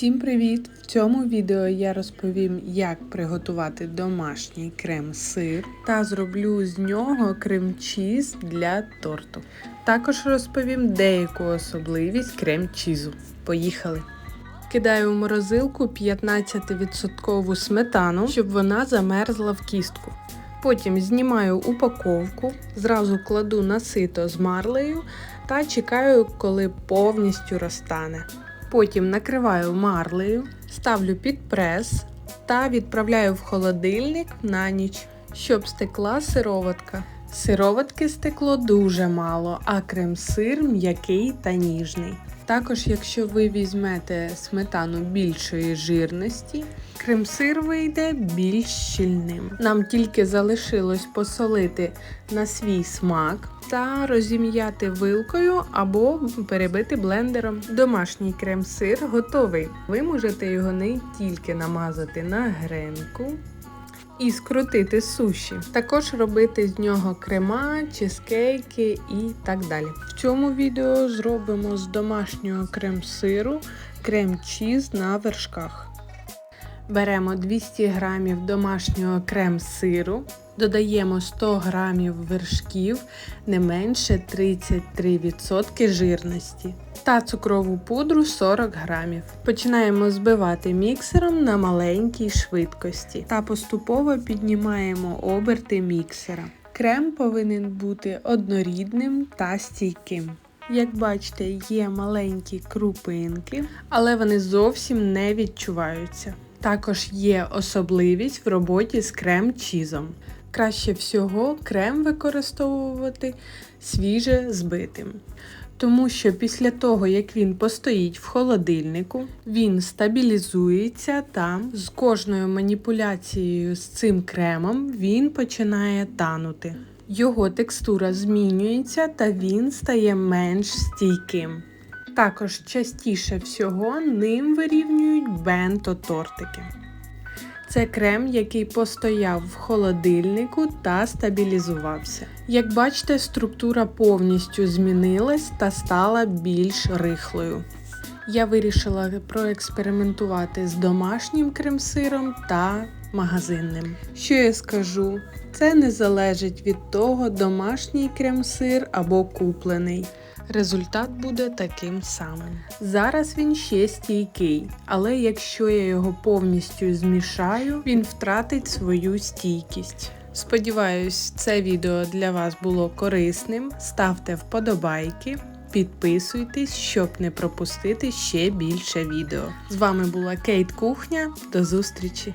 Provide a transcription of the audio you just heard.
Всім привіт! В цьому відео я розповім, як приготувати домашній крем-сир та зроблю з нього крем-чіз для торту. Також розповім деяку особливість крем-чізу. Поїхали! Кидаю в морозилку 15% сметану, щоб вона замерзла в кістку. Потім знімаю упаковку, зразу кладу на сито з марлею та чекаю, коли повністю розтане. Потім накриваю марлею, ставлю під прес та відправляю в холодильник на ніч, щоб стекла сироватка. Сироватки стекло дуже мало, а крем-сир м'який та ніжний. Також, якщо ви візьмете сметану більшої жирності, крем-сир вийде більш щільним. Нам тільки залишилось посолити на свій смак та розім'яти вилкою або перебити блендером. Домашній крем-сир готовий. Ви можете його не тільки намазати на гренку, і скрутити суші. Також робити з нього крема, чизкейки і так далі. В цьому відео зробимо з домашнього крем-сиру крем-чіз на вершках. Беремо 200 г домашнього крем-сиру, додаємо 100 г вершків, не менше 33% жирності та цукрову пудру 40 грамів. Починаємо збивати міксером на маленькій швидкості та поступово піднімаємо оберти міксера. Крем повинен бути однорідним та стійким. Як бачите, є маленькі крупинки, але вони зовсім не відчуваються. Також є особливість в роботі з крем-чізом. Краще всього крем використовувати свіже збитим. Тому що після того, як він постоїть в холодильнику, він стабілізується там. З кожною маніпуляцією з цим кремом він починає танути. Його текстура змінюється та він стає менш стійким. Також частіше всього ним вирівнюють бенто-тортики. Це крем, який постояв в холодильнику та стабілізувався. Як бачите, структура повністю змінилась та стала більш рихлою. Я вирішила проекспериментувати з домашнім крем-сиром та магазинним. Що я скажу? Це не залежить від того, домашній крем-сир або куплений. Результат буде таким самим. Зараз він ще стійкий, але якщо я його повністю змішаю, він втратить свою стійкість. Сподіваюсь, це відео для вас було корисним. Ставте вподобайки, підписуйтесь, щоб не пропустити ще більше відео. З вами була Кейт Кухня. До зустрічі!